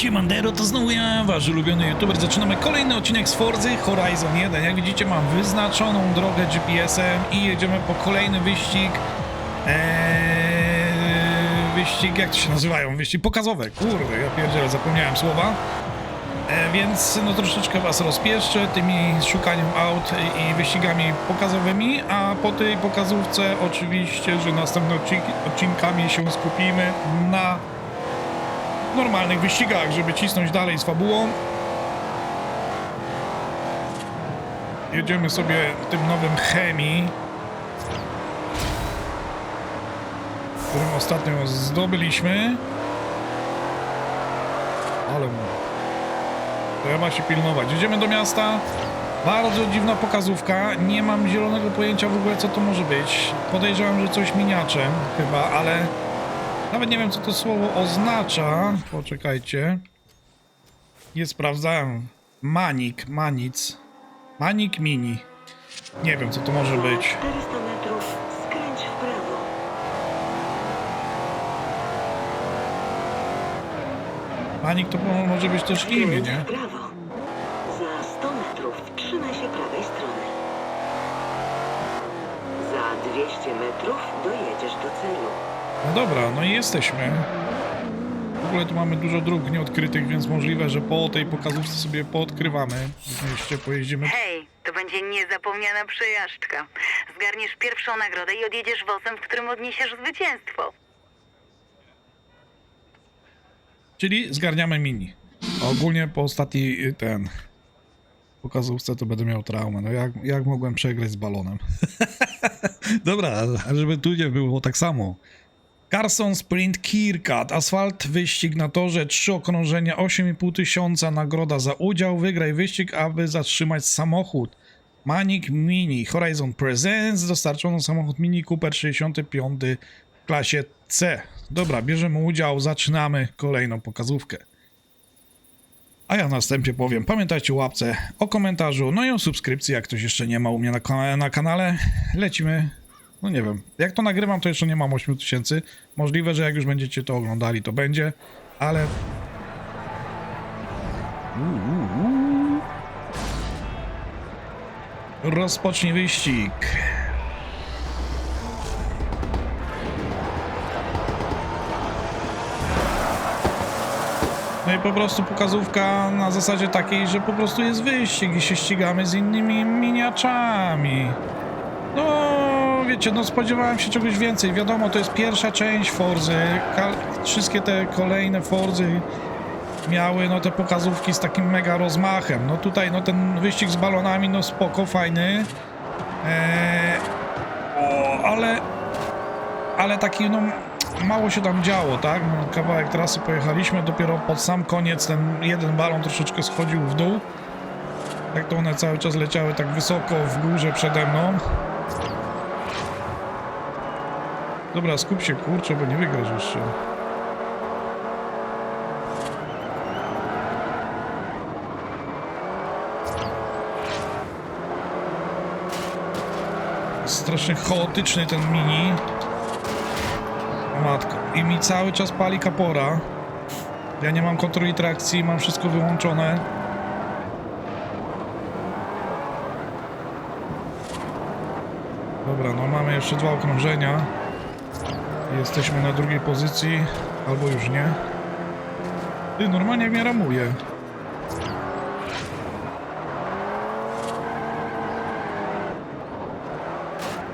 Siemandero, to znowu ja, wasz ulubiony youtuber. Zaczynamy kolejny odcinek z Forzy Horizon 1. Jak widzicie, mam wyznaczoną drogę GPS-em i jedziemy po kolejny wyścig. Eee, wyścig, jak to się nazywają? Wyścig pokazowy. Kurde, ja pierdzielę, zapomniałem słowa. E, więc no troszeczkę was rozpieszczę tymi szukaniem aut i wyścigami pokazowymi, a po tej pokazówce oczywiście, że następnymi odcinki, odcinkami się skupimy na normalnych wyścigach, żeby cisnąć dalej z fabułą. Jedziemy sobie tym nowym Chemi, którym ostatnio zdobyliśmy. Ale trzeba się pilnować. Jedziemy do miasta. Bardzo dziwna pokazówka. Nie mam zielonego pojęcia w ogóle, co to może być. Podejrzewam, że coś miniaczem chyba, ale nawet nie wiem, co to słowo oznacza. Poczekajcie. Nie sprawdzałem. Manik, manic. Manik mini. Nie wiem, co to może być. 400 metrów skręć w prawo. Manik to mo- może być też imię, nie? Za 100 metrów trzymaj się prawej strony. Za 200 metrów dojedziesz do celu. No dobra, no i jesteśmy. W ogóle tu mamy dużo dróg nieodkrytych, więc możliwe, że po tej pokazówce sobie poodkrywamy. Jeszcze pojeździmy. Hej, to będzie niezapomniana przejażdżka. Zgarniesz pierwszą nagrodę i odjedziesz wozem, w którym odniesiesz zwycięstwo. Czyli zgarniamy mini. Ogólnie po ostatniej y, ten pokazówce to będę miał traumę. No jak, jak mogłem przegrać z balonem? Dobra, żeby tu nie było tak samo. Carson Sprint Kirkat, asfalt, wyścig na torze, trzy okrążenia, 8,5 tysiąca, nagroda za udział, wygraj wyścig, aby zatrzymać samochód. Manik Mini, Horizon Presents, dostarczono samochód Mini Cooper 65 w klasie C. Dobra, bierzemy udział, zaczynamy kolejną pokazówkę. A ja następnie powiem, pamiętajcie o łapce, o komentarzu, no i o subskrypcji, jak ktoś jeszcze nie ma u mnie na, na kanale. Lecimy. No nie wiem, jak to nagrywam, to jeszcze nie mam 8000. Możliwe, że jak już będziecie to oglądali, to będzie, ale... Rozpocznij wyścig. No i po prostu pokazówka na zasadzie takiej, że po prostu jest wyścig i się ścigamy z innymi miniaczami. No, wiecie, no spodziewałem się czegoś więcej. Wiadomo, to jest pierwsza część Forzy. Wszystkie te kolejne Forzy miały no te pokazówki z takim mega rozmachem. No tutaj, no ten wyścig z balonami, no spoko, fajny. Eee, o, ale ale taki, no, mało się tam działo, tak? No, kawałek trasy pojechaliśmy, dopiero pod sam koniec ten jeden balon troszeczkę schodził w dół. Tak to one cały czas leciały tak wysoko w górze przede mną. Dobra, skup się, kurczę, bo nie wygrasz jeszcze. Strasznie chaotyczny ten mini. Matko. I mi cały czas pali kapora. Ja nie mam kontroli trakcji, mam wszystko wyłączone. Dobra, no mamy jeszcze dwa okrążenia. Jesteśmy na drugiej pozycji, albo już nie. Ty, normalnie mnie ramuje.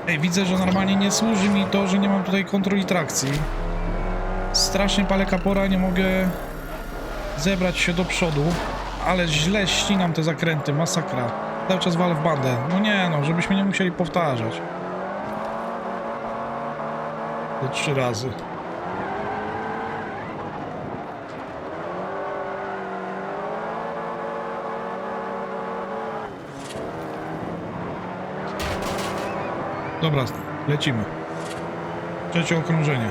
Ej, widzę, że normalnie nie służy mi to, że nie mam tutaj kontroli trakcji. Strasznie palę kapora, nie mogę zebrać się do przodu, ale źle ścinam te zakręty, masakra. Cały czas walę w bandę. No nie no, żebyśmy nie musieli powtarzać. Te trzy razy. Dobra, lecimy. Trzecie okrążenie.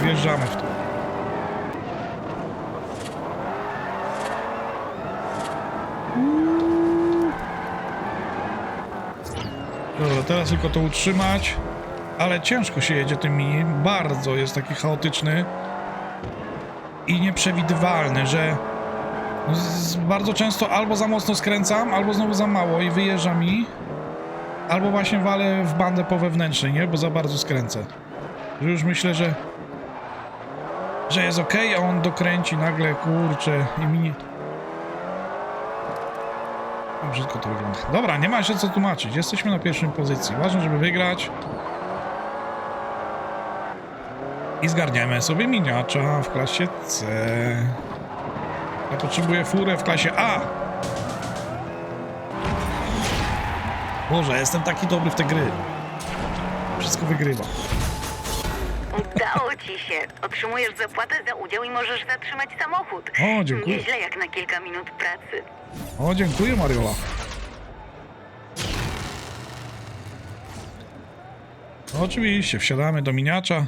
Wjeżdżamy w to. Dobra, teraz tylko to utrzymać. Ale ciężko się jedzie tym mini. Bardzo jest taki chaotyczny i nieprzewidywalny, że bardzo często albo za mocno skręcam, albo znowu za mało i wyjeżdża mi. Albo właśnie walę w bandę po wewnętrznej, nie? Bo za bardzo skręcę. Że już myślę, że... Że jest ok, a on dokręci nagle, kurczę, i mi... Brzydko to wygląda. Dobra, nie ma się co tłumaczyć. Jesteśmy na pierwszej pozycji. Ważne, żeby wygrać. I zgarniemy sobie miniacza w klasie C. Ja potrzebuję furę w klasie A. Boże, jestem taki dobry w te gry. Wszystko wygrywam. Udało ci się. Otrzymujesz zapłatę za udział i możesz zatrzymać samochód. O, dziękuję. Nieźle jak na kilka minut pracy. O, dziękuję Mariola. Oczywiście, wsiadamy do miniacza.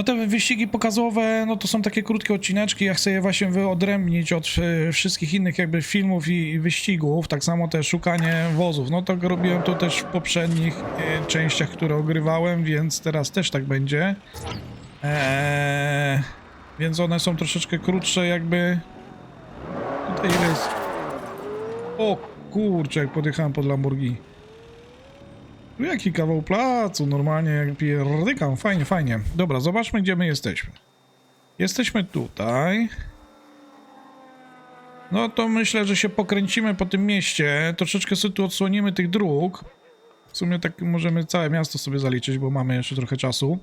No te wyścigi pokazowe, no to są takie krótkie odcineczki, ja chcę je właśnie wyodrębnić od e, wszystkich innych jakby filmów i, wyścigów, tak samo też szukanie wozów, no to robiłem to też w poprzednich e, częściach, które ogrywałem, więc teraz też tak będzie. Eee, więc one są troszeczkę krótsze jakby, Tutaj jest? O kurczę, jak podjechałem pod Lamborghini. Jaki kawał placu, normalnie jak pierdykam, fajnie, fajnie. Dobra, zobaczmy gdzie my jesteśmy. Jesteśmy tutaj. No to myślę, że się pokręcimy po tym mieście, troszeczkę sobie tu odsłonimy tych dróg. W sumie tak możemy całe miasto sobie zaliczyć, bo mamy jeszcze trochę czasu.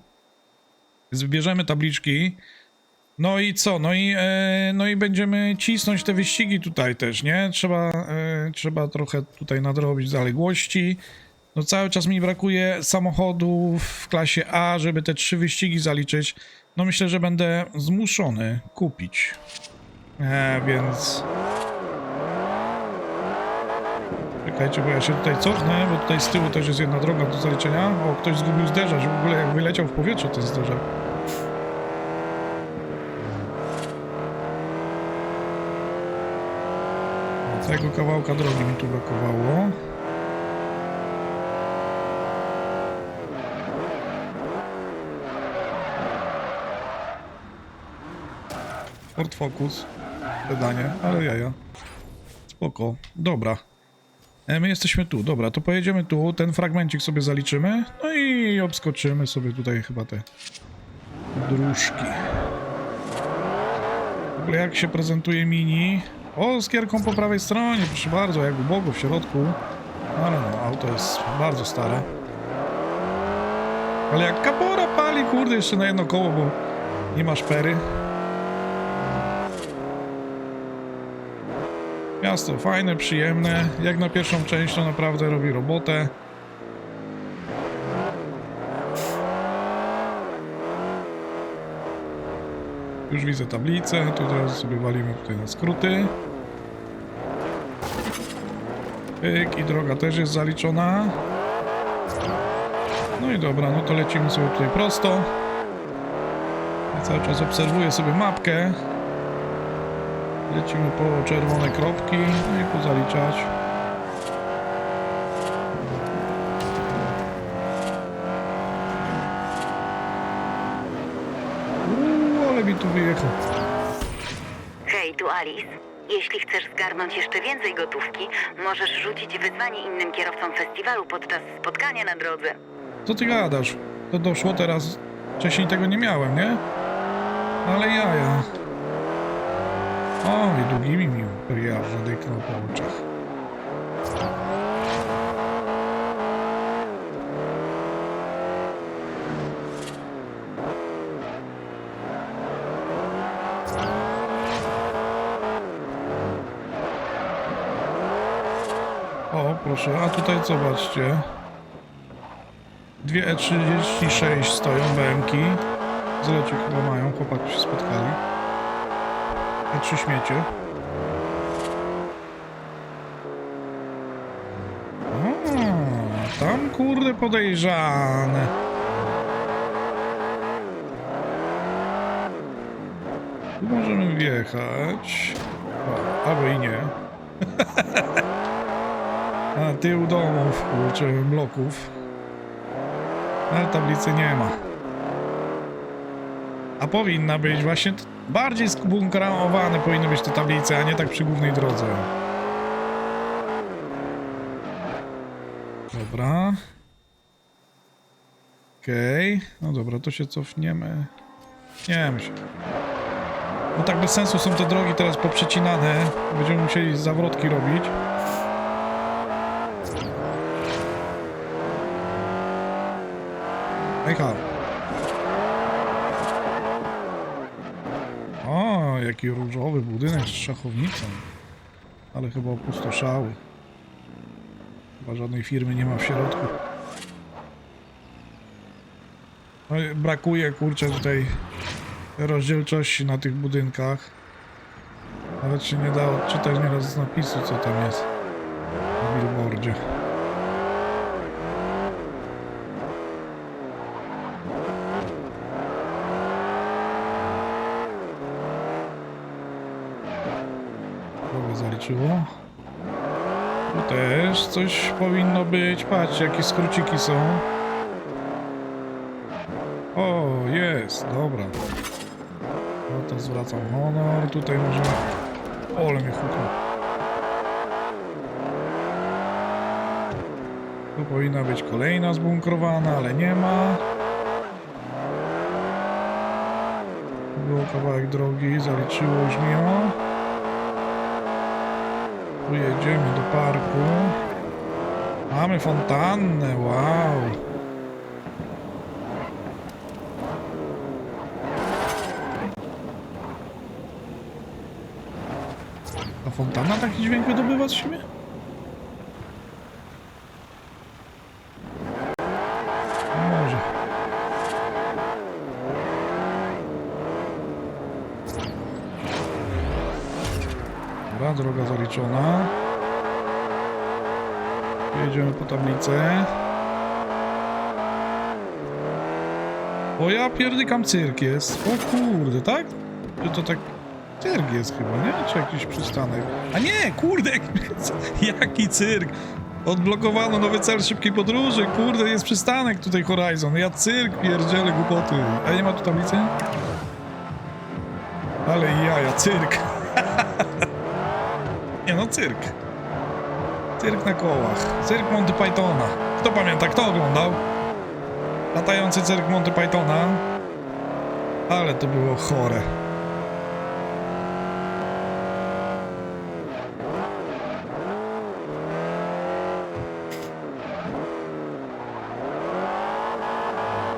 Więc wybierzemy tabliczki. No i co? No i, e, no i będziemy cisnąć te wyścigi tutaj też, nie? Trzeba, e, trzeba trochę tutaj nadrobić zaległości. No cały czas mi brakuje samochodów w klasie A, żeby te trzy wyścigi zaliczyć. No myślę, że będę zmuszony kupić. E, więc... Czekajcie, bo ja się tutaj cofnę, bo tutaj z tyłu też jest jedna droga do zaliczenia. O, ktoś zgubił zderzacz, w ogóle jak wyleciał w powietrze ten zderzak. Tego kawałka drogi mi tu brakowało. Ford Focus. Ale jaja. Spoko. Dobra. E, My jesteśmy tu. Dobra, to pojedziemy tu. Ten fragmencik sobie zaliczymy. No i obskoczymy sobie tutaj chyba te dróżki. W ogóle jak się prezentuje mini? O, z kierką po prawej stronie, proszę bardzo, jak ubogo w środku. Ale no, auto jest bardzo stare. Ale jak kapora pali, kurde, jeszcze na jedno koło, bo nie ma szpery. Miasto fajne, przyjemne. Jak na pierwszą część to naprawdę robi robotę. Już widzę tablicę, to teraz sobie walimy tutaj na skróty. Pyk i droga też jest zaliczona. No i dobra, no to lecimy sobie tutaj prosto. Ja cały czas obserwuję sobie mapkę. Lecimy po czerwone kropki, no i pozaliczać. Uuu, ale mi tu wyjechał. Hej, tu Alice. Jeśli chcesz zgarnąć jeszcze więcej gotówki, możesz rzucić wyzwanie innym kierowcom festiwalu podczas spotkania na drodze. Co ty gadasz? To doszło teraz. Wcześniej tego nie miałem, nie? Ale jaja. O, i długimi mi periarze dyknął po oczach. O, proszę, a tutaj zobaczcie. Dwie E36 stoją BMki. Zlecie chyba mają, chłopaki się spotkali. E3 śmiecie. O, tam kurde podejrzane. Tu możemy wjechać. Albo i nie. A tył domów, kurczę, bloków. Ale tablicy nie ma. A powinna być właśnie Bardziej zbunkrowane powinny być te tablice, a nie tak przy głównej drodze. Dobra. Okej. No dobra, to się cofniemy. Nie się. No tak bez sensu są te drogi teraz poprzecinane. Będziemy musieli zawrotki robić. Michał. O, jaki różowy budynek z szachownicą. Ale chyba opustoszały. Chyba żadnej firmy nie ma w środku. No, brakuje, kurczę, tutaj rozdzielczości na tych budynkach. Nawet się nie da odczytać nieraz z napisu, co tam jest na billboardzie. Tu też coś powinno być. Patrzcie, jakie skróciki są. O, jest, dobra. No to zwracam honor. Tutaj możemy... Ole mnie huknął. Tu powinna być kolejna zbunkrowana, ale nie ma. Było kawałek drogi, zaliczyło już mi ją. Tu jedziemy do parku. Mamy fontannę, wow. Ta fontanna taki dźwięk wydobywa z siebie? Może. Droga zaliczona. Jedziemy po tablicę. O ja pierdykam cyrk jest. O kurde, tak? Czy to tak... Cyrk jest chyba, nie? Czy jakiś przystanek? A nie, kurde! Jaki cyrk! Odblokowano nowy cel szybkiej podróży. Kurde, jest przystanek tutaj Horizon. Ja cyrk pierdzielę głupoty. A nie ma tu tablicy? Ale jaja, cyrk. Nie no, cyrk. Cyrk na kołach. Cyrk Monty Pythona. Kto pamięta, kto oglądał? Latający cyrk Monty Pythona. Ale to było chore.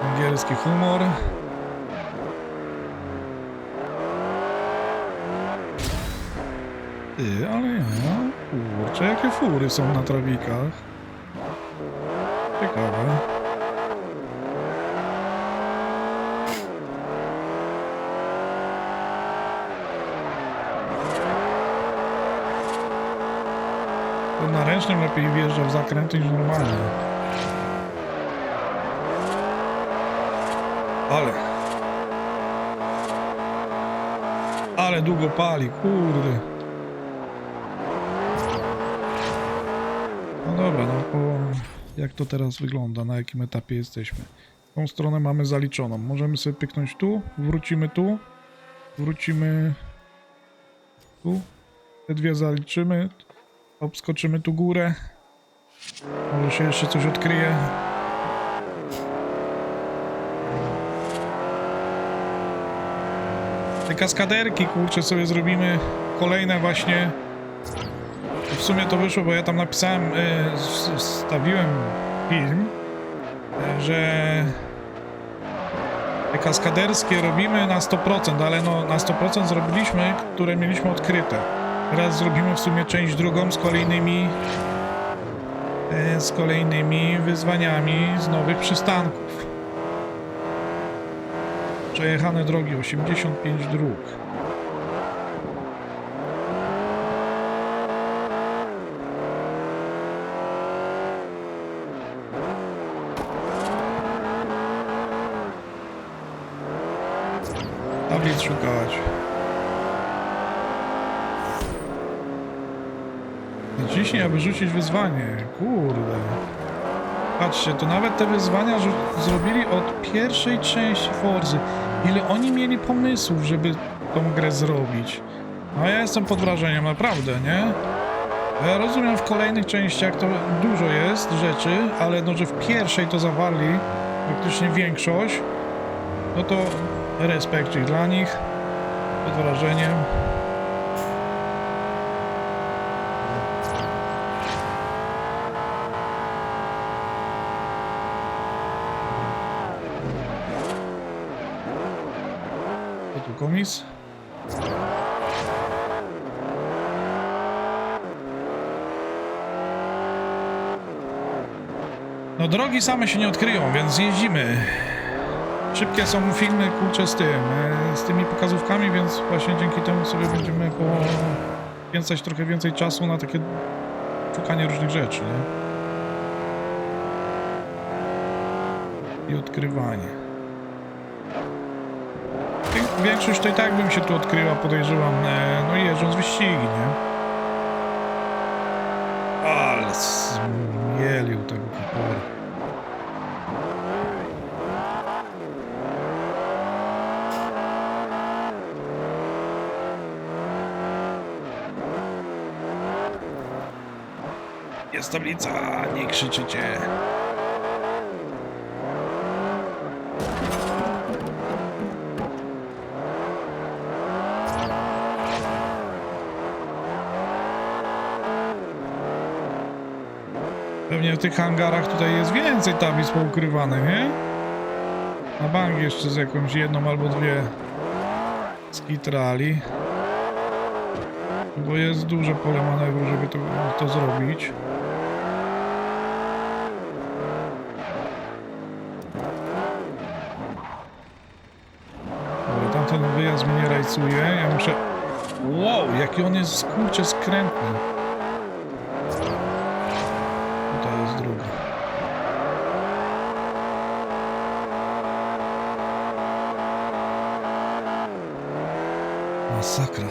Angielski humor. Ty, ale ja, kurczę, jakie fury są na trawikach. Ciekawe. To na ręcznym lepiej wjeżdża w zakręty niż normalnie. Ale. Ale długo pali, kurde. No dobra, no po... jak to teraz wygląda, na jakim etapie jesteśmy. Tą stronę mamy zaliczoną. Możemy sobie pyknąć tu, wrócimy tu, wrócimy tu, te dwie zaliczymy, obskoczymy tu górę. Może się jeszcze coś odkryje. Te kaskaderki, kurczę, sobie zrobimy kolejne właśnie. W sumie to wyszło, bo ja tam napisałem, y, s- stawiłem film, y, że kaskaderskie robimy na 100%, ale no na 100% zrobiliśmy, które mieliśmy odkryte. Teraz zrobimy w sumie część drugą z kolejnymi y, z kolejnymi wyzwaniami z nowych przystanków. Przejechane drogi 85 dróg. Tablic szukać. Naciśnij, aby rzucić wyzwanie. Kurde. Patrzcie, to nawet te wyzwania zrobili od pierwszej części Forzy. Ile oni mieli pomysłów, żeby tą grę zrobić. No ja jestem pod wrażeniem, naprawdę, nie? Ja rozumiem w kolejnych częściach to dużo jest rzeczy, ale no, że w pierwszej to zawarli praktycznie większość, no to respekcik dla nich, pod wrażeniem. No drogi same się nie odkryją, więc jeździmy. Szybkie są filmy, kurczę, z tym, e, z tymi pokazówkami, więc właśnie dzięki temu sobie będziemy poświęcać trochę więcej czasu na takie szukanie różnych rzeczy, nie? I odkrywanie. Większość to i tak bym się tu odkryła, podejrzewam, e, no jeżdżąc wyścigi, nie? Ale zmielił tego kapora. Jest tablica, nie krzyczycie. Pewnie w tych hangarach tutaj jest więcej tablic poukrywane, nie? Na bank jeszcze z jakąś jedną albo dwie skitrali. Bo jest duże pole manewru, żeby to, to zrobić. Dobra, tamten wyjazd mnie nie rajcuje. Ja muszę... Wow, jaki on jest kurczę skrętny. Tutaj jest druga. Masakra.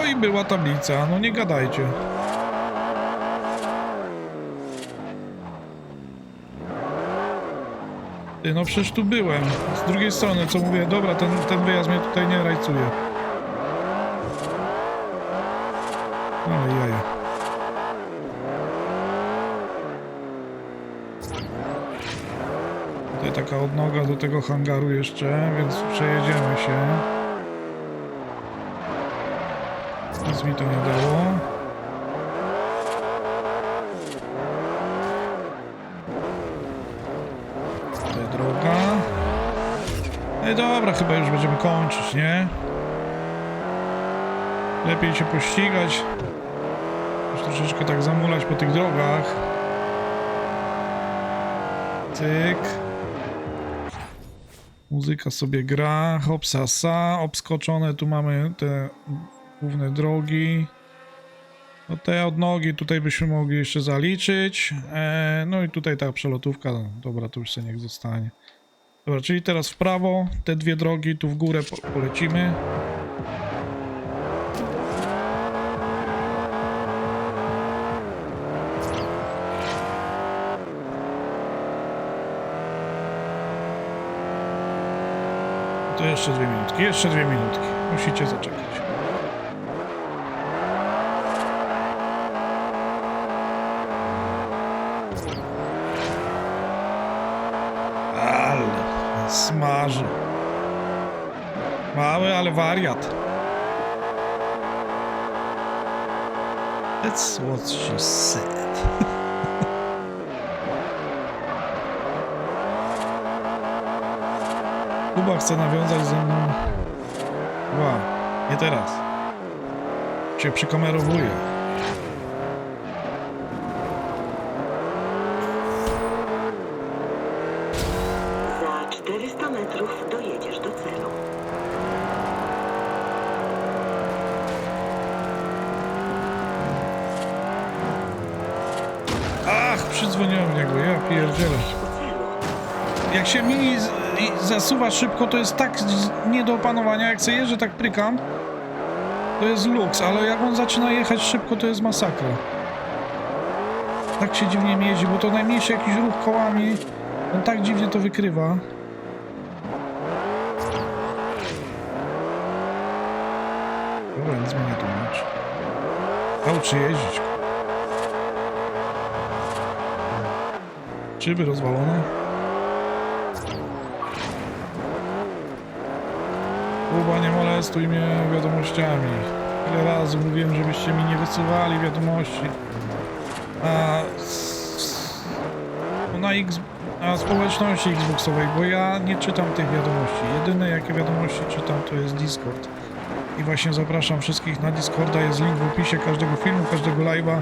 Oj, była tablica, no nie gadajcie. Ty, no przecież tu byłem. Z drugiej strony, co mówię, dobra, ten, ten wyjazd mnie tutaj nie rajcuje. Ale jaja. Tutaj taka odnoga do tego hangaru jeszcze, więc przejedziemy się. Nic mi to nie dało. Tutaj droga. No i dobra, chyba już będziemy kończyć, nie? Lepiej się pościgać. Już troszeczkę tak zamulać po tych drogach. Cyk. Muzyka sobie gra, hopsasa, obskoczone tu mamy te główne drogi. No te odnogi tutaj byśmy mogli jeszcze zaliczyć. E, no i tutaj ta przelotówka, dobra, to już sobie niech zostanie. Dobra, czyli teraz w prawo, te dwie drogi, tu w górę po polecimy. To jeszcze dwie minutki, jeszcze dwie minutki. Musicie zaczekać. Ale smaży. Mały, ale wariat. That's what she said. Kuba chce nawiązać ze mną. Ła, nie teraz. Cię przykamerowuje. Przydzwoniła mnie go, ja pierdzielę. Jak się mini zasuwa szybko, to jest tak nie do opanowania. Jak se jeżdżę, tak prykam, to jest luks, ale jak on zaczyna jechać szybko, to jest masakra. Tak się dziwnie jeździ, bo to najmniejszy jakiś ruch kołami, on tak dziwnie to wykrywa. Dobra, nic mnie nie tłumacz. Nauczy jeździć, Szyby rozwalone. Kuba, nie molestuj mnie wiadomościami. Ile razy mówiłem, żebyście mi nie wysyłali wiadomości. A, na, X, na społeczności Xboxowej, bo ja nie czytam tych wiadomości. Jedyne jakie wiadomości czytam to jest Discord. I właśnie zapraszam wszystkich na Discorda, jest link w opisie każdego filmu, każdego live'a.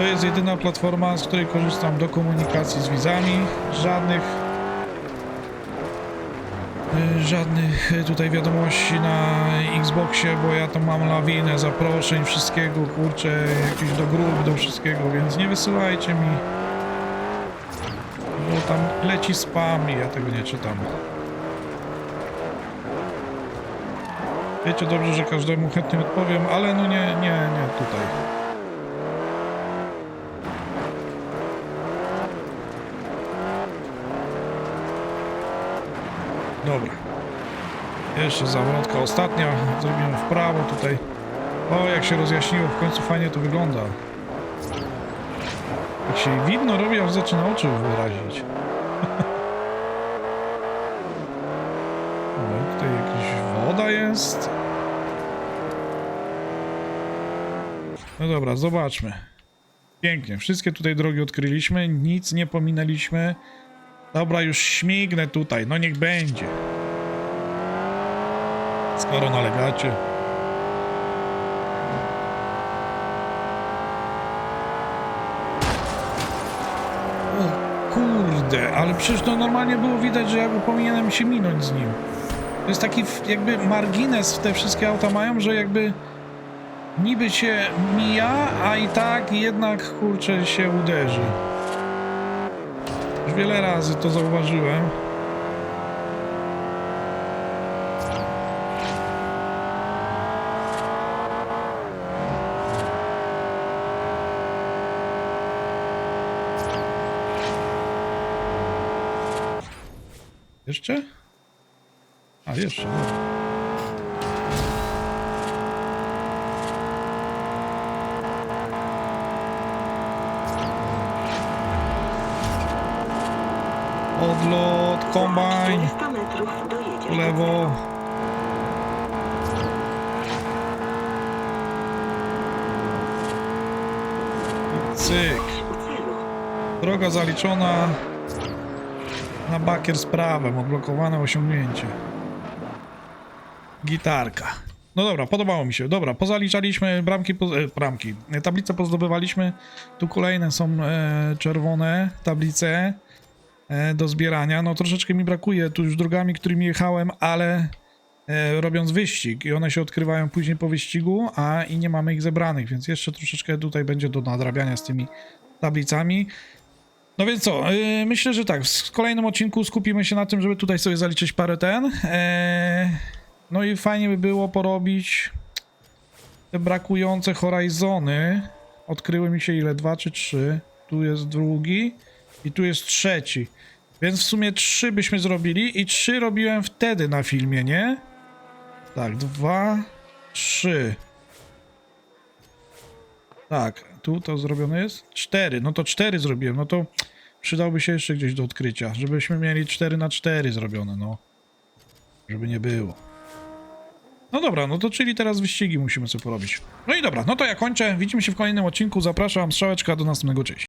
To jest jedyna platforma, z której korzystam do komunikacji z widzami. Żadnych y, żadnych y, tutaj wiadomości na Xboxie, bo ja tam mam lawinę zaproszeń, wszystkiego, kurczę, jakiś do grup, do wszystkiego, więc nie wysyłajcie mi. Bo tam leci spam i ja tego nie czytam. Wiecie dobrze, że każdemu chętnie odpowiem, ale no nie, nie, nie tutaj. Dobra. Jeszcze zawrotka ostatnia. Zrobiłem w prawo tutaj. O, jak się rozjaśniło, w końcu fajnie to wygląda. Jak się widno robi, aż zaczyna oczy wyrazić. o, tutaj jakaś woda jest. No dobra, zobaczmy. Pięknie, wszystkie tutaj drogi odkryliśmy, nic nie pominęliśmy. Dobra, już śmignę tutaj, no niech będzie. Skoro nalegacie. O kurde, ale przecież to normalnie było widać, że ja powinienem się minąć z nim. To jest taki jakby margines te wszystkie auta mają, że jakby niby się mija, a i tak jednak kurczę się uderzy. Już wiele razy to zauważyłem. Jeszcze? A, jeszcze. dobra. Odlot, kombajn, 400 metrów dojedziesz w lewo. Cyk. Droga zaliczona na bakier z prawem, odblokowane osiągnięcie. Gitarka. No dobra, podobało mi się. Dobra, pozaliczaliśmy bramki, po, e, bramki. Tablice pozdobywaliśmy. Tu kolejne są e, czerwone tablice do zbierania. No troszeczkę mi brakuje tu już drogami, którymi jechałem, ale e, robiąc wyścig i one się odkrywają później po wyścigu, a i nie mamy ich zebranych, więc jeszcze troszeczkę tutaj będzie do nadrabiania z tymi tablicami. No więc co, yy, myślę, że tak, w kolejnym odcinku skupimy się na tym, żeby tutaj sobie zaliczyć parę ten. No i fajnie by było porobić te brakujące horizony. Odkryły mi się ile? Dwa czy trzy? Tu jest drugi i tu jest trzeci. Więc w sumie trzy byśmy zrobili i trzy robiłem wtedy na filmie, nie? Tak, dwa, trzy. Tak, tu to zrobione jest? Cztery, no to cztery zrobiłem, no to przydałby się jeszcze gdzieś do odkrycia, żebyśmy mieli 4 na 4 zrobione, no. Żeby nie było. No dobra, no to czyli teraz wyścigi musimy sobie porobić. No i dobra, no to ja kończę, widzimy się w kolejnym odcinku, zapraszam, strzałeczka, do następnego, cześć.